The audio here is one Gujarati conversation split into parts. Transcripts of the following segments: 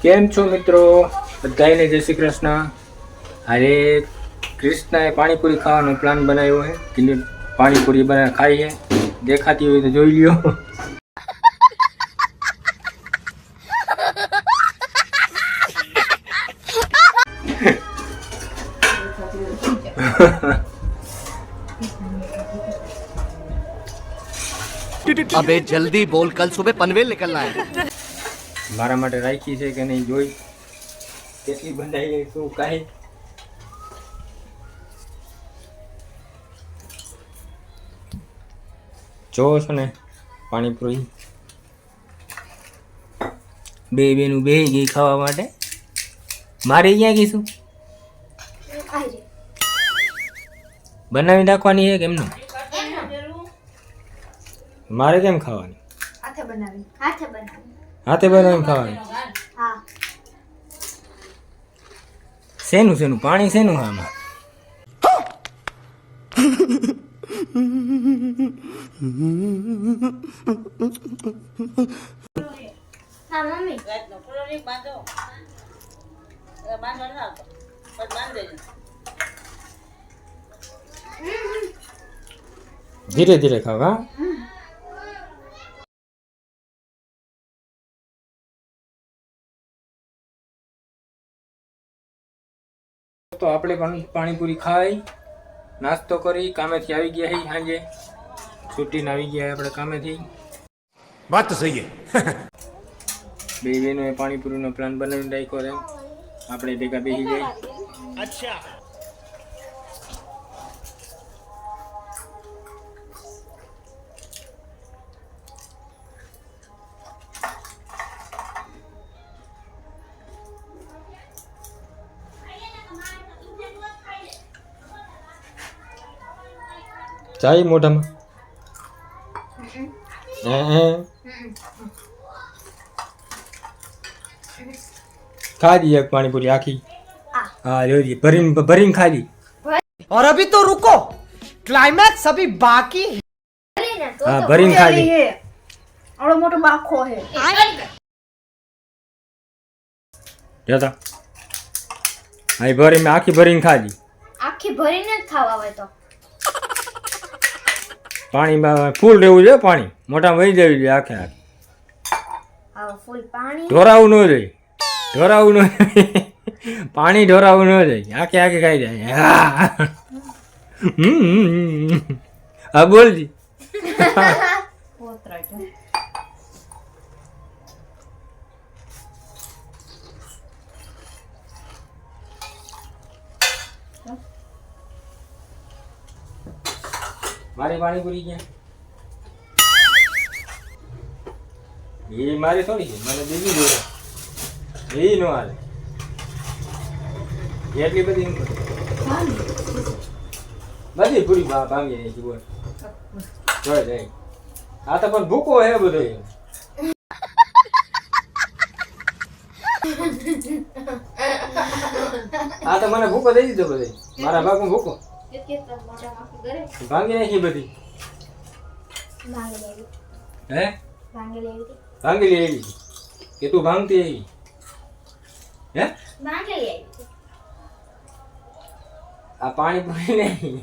કેમ છો મિત્રો બધાને જય શ્રી કૃષ્ણ આજે કૃષ્ણએ પાણીપુરી ખાવાનો પ્લાન બનાવ્યો છે કે પાણીપુરી બના ખાઈએ દેખાતી હોય તો જોઈ લ્યો अबे जल्दी बोल कल सुबह पनवेल निकलना है મારા માટે રાખી છે કે નહીં જોઈ? કેટલી બનાવી શું કાંઈ? જોવો છો ને પાણીપુરી. બે બેનું બે ગઈ ખાવા માટે. મારે ક્યાં ગઈશું બનાવી નાખવાની છે કેમનું મારે કેમ ખાવાની? હાથે બનાવી. હાથે બનાવી. હાથે બનાવીને ખાવાની. શેનું શેનું? પાણી શેનું આમાં? ધીરે ધીરે ધીરે ખાવ દોસ્તો આપણે પણ પાણીપુરી ખાઈ નાસ્તો કરી કામેથી આવી ગયા હી સાંજે. છૂટીને આવી ગયા આપણે કામેથી. વાત તો સહી બે બહેનોએ પાણીપુરીનો પ્લાન બનાવીને રાખ્યો આપણે ભેગા બેસી જાય અચ્છા. ચાય મોઢામાં હે હે ખાધી એક પાણીપુરી આખી હા જોજી ભરીને ભરીને ખાધી और अभी तो रुको क्लाइमैक्स अभी बाकी है ભરીને તો હા તો ભરીને ખાધી હે આવડો મોટો બાખો હે જતા હા એ ભરી મેં આખી ભરીને ખાધી આખી ભરીને જ ખાવા હોય તો પાણીમાં ફૂલ રહેવું જોઈએ પાણી. મોટા વહી જવી જોઈએ આખે આખે. ઢોરાવું ન જોઈએ. ઢોરાવું ન પાણી ઢોરાવું ન જોઈએ. આખે આખે ખાઈ જાય. હા. બોલજી. મારી પાણીપુરી ક્યાં એ મારી થોડી છે મને બીજી જોડે એ નો હાલે. એટલી બધી બધી પૂરી ભાંગી રહી છે, બોલ. જોઈ જાય આ તો પણ ભૂકો હે બધો. આ તો મને ભૂકો દઈ દીધો બધે. મારા ભાગમાં ભૂકો. ભાંગી નાખી બધી? હે? ભાંગી લેવી ભાંગી લે કે તું ભાંગતી એવી હે? આ પાણી પૂરી નહીં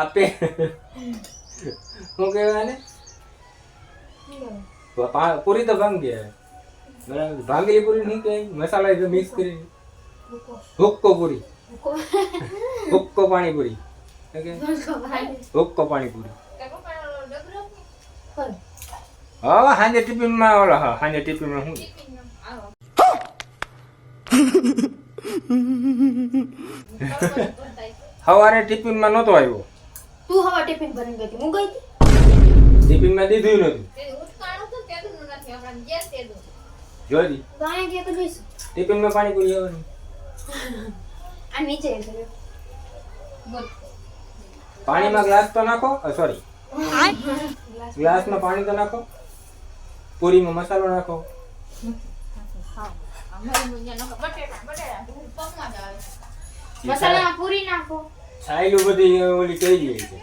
આપે. શું કહેવાય ને પૂરી તો ભાંગી બરાબર. ભાંગેલી પૂરી નહીં કહેવાય. મસાલા મિક્સ કરી. હુક્કો પૂરી. હુક્કો પાણી પૂરી શું કહેવાય? હુક્કો હા સાંજે ટિફિનમાં ઓલો હા સાંજે ટિફિનમાં શું સવારે ટિફિનમાં નહોતો આવ્યો. તું હવે ટિફિન ભરીને ગઈ હું ગઈ ટિફિનમાં દીધું નહોતું. તો જોઈશું. ટિફિનમાં પાણી પૂરી આવવાની. આ નીચે છે પાણીમાં ગ્લાસ તો નાખો સોરી ગ્લાસમાં પાણી તો નાખો. પૂરીમાં મસાલો નાખો. નાખો. સાયલું બધી ઓલી કહી દે છે.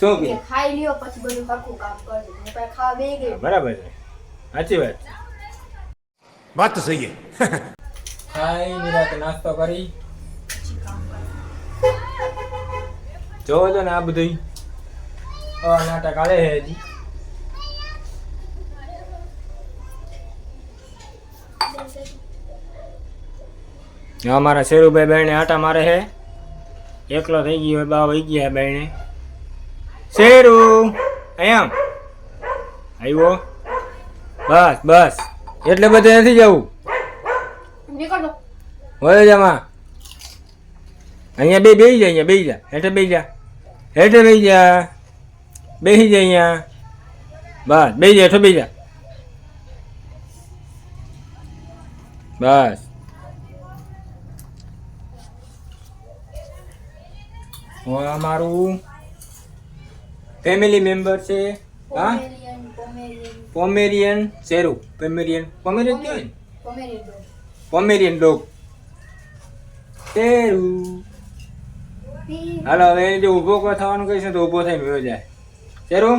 શું કીધું? બરાબર છે. સાચી વાત વાત તો સહી હે. ખાઈ નિરાતે નાસ્તો કરી. જોવો છો ને આ બધું આ નાટક હાલે છે હજી હા મારા શેરુભાઈ બેને આટા મારે છે એકલો થઈ ગયો બા વહી ગયા બેને શેરુ અહીંયા આવ્યો બસ બસ એટલે બધે નથી જવું. નીકળો હોય જમા અહીંયા બે બેસી જા અહીંયા બેસી જા. હેઠે બેસી જા. હેઠે બેસી જા બેસી જા અહીંયા બસ બેસી જા હેઠે બેસી જા બસ હું અમારું ફેમિલી મેમ્બર છે હા Pomeranian Pomeranian Pomeranian Sheru Pomeranian Pomeranian કહેવાય ને Pomeranian dog Pomeranian dog Sheru હાલો, હવે જો ઊભો કોઈ થવાનું કહીશ તો ઊભો થઈને વયો જાય. ચેરું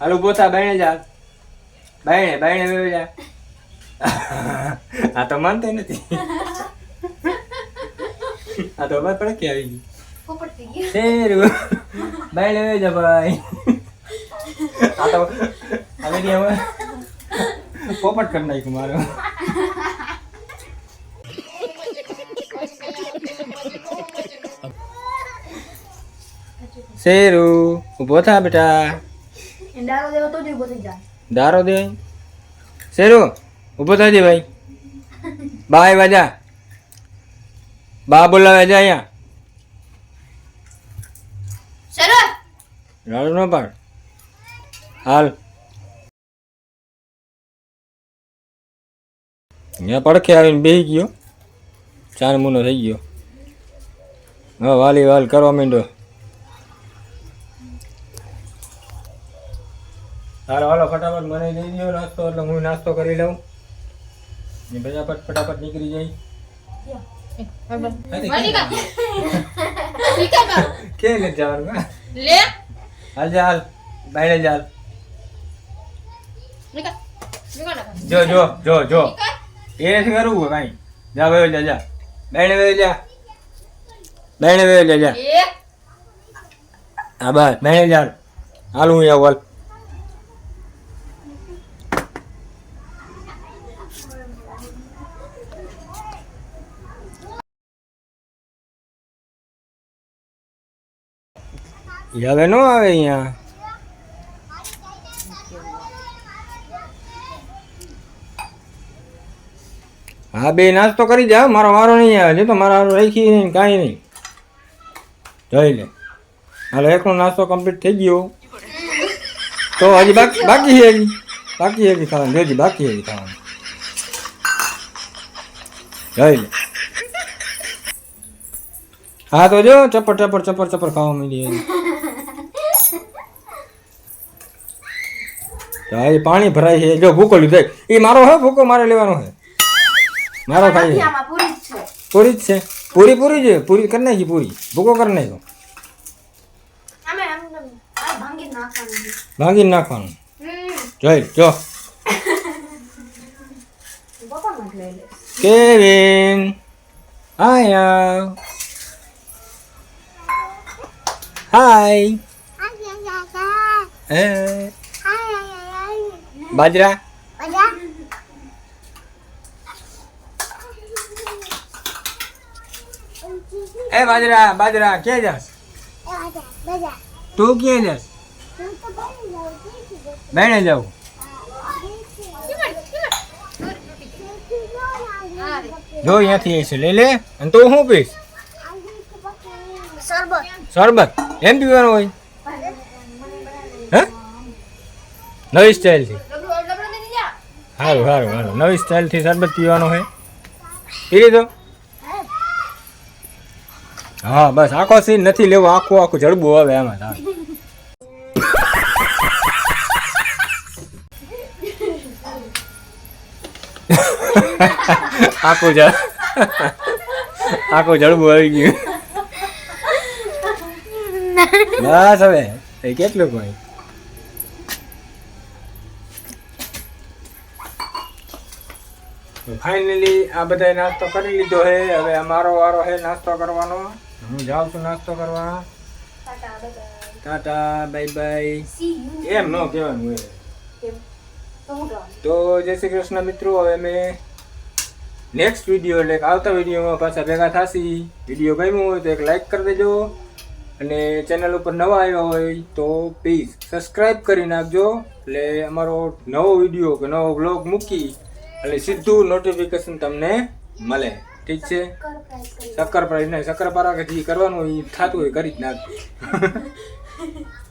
હાલ, ઊભો થા, બાયણે જા. બાયણે બાયણે વયો જા. આ તો માનતો નથી. આ તો અવાજ પડે કે આવી ગઈ ચેરું બાયણે વયો જા ભાઈ. આ તો હવે નહીં હવે પોપટ કરી નાખ્યું મારું. શેરુ ઊભો થા બેટા. ડાળો દેવો તો જ ઊભો થઈ જાય દારો દે. શેરુ ઊભો થજે ભાઈ. બા આવ્યા જા. બા બોલાવે જા અહીંયા. શરૂ રાડો ન પાડ. હાલ. અહીંયા પડખે આવીને બેસી ગયો. ચાર મૂનો થઈ ગયો. હા વાલી વાલ કરવા માંડ્યો. હાલો હાલો ફટાફટ મને દઈ દો નાસ્તો એટલે હું નાસ્તો કરી લઉં ને ફટાફટ ફટાફટ નીકળી જાય કે લે જવાનું લે હાલ જા હાલ બાયણે જા જો જો જો જો એ નથી કરવું કાંઈ જા ભાઈ જા જા બેણે વયો જા બેણે વયો જા જા હા બસ બેણે જા હાલ હું આવું હાલ હવે નો આવે અહીંયા? હા, બે નાસ્તો કરી જાવ મારો વારો નહીં આવે તો મારા વારો રાખી નહીં કાંઈ નહીં. જોઈ લે. હાલો, એકનો નાસ્તો કમ્પ્લીટ થઈ ગયો. તો હજી બાકી બાકી હજી? બાકી હજી ખાવાનું જોજી બાકી હજી ખાવાનું. જોઈ લે. હા તો જો ચપર ચપર ચપર ચપર ખાવા મળી હજી તો પાણી ભરાય છે. જો ભૂકો લીધો એ મારો હે ભૂકો મારે લેવાનો હે. મારો ખાઈ છે. પૂરી જ છે. પૂરી પૂરી છે પૂરી કરી નાખી પૂરી. ભૂકો કરી નાખ્યો. ભાંગી નાખવાનું જય જોઈ જો. પપ્પા માં લઈ લે Badra. હાય હાય હે બાજરા એ બાજરા બાજરા ક્યાં જાસ તું ક્યાં જાસ બેણે જાઉં. જો અહીંયાથી આવીશ લઈ લે અને તું શું પીશ? શરબત. એમ પીવાનું હોય? હે? નવી સ્ટાઇલથી સારું સારું સારું નવી સ્ટાઇલથી શરબત પીવાનું હોય? પી લીધો? હા બસ. આખો સીન નથી લેવો. આખું આખું જડબું આવે આમાં સારું આખું જળ આખું જડબું આવી ગયું. બસ હવે એ કેટલું કોઈ? ફાઇનલી આ બધાય નાસ્તો કરી લીધો છે હવે અમારો વારો છે નાસ્તો કરવાનો. હું જાઉં છું નાસ્તો કરવા. Tata bye bye. Bye see you એમ ન કહેવાનું હોય. કેમ તો હું કહેવાનું તો જય શ્રી કૃષ્ણ મિત્રો હવે મેં નેક્સ્ટ વીડિયો એટલે આવતા વિડીયોમાં પાછા ભેગા થાશી. વીડિયો ગમ્યો હોય તો એક લાઈક કરી દેજો. અને ચેનલ ઉપર નવા આવ્યા હોય તો પ્લીઝ સબસ્ક્રાઈબ કરી નાખજો. એટલે અમારો નવો વીડિયો કે નવો બ્લોગ મૂકી એટલે સીધું નોટિફિકેશન તમને મળે. ઠીક છે? શક્કરપારા નહીં શક્કરપારા કે જે કરવાનું હોય એ થતું હોય કરી જ નાખજો.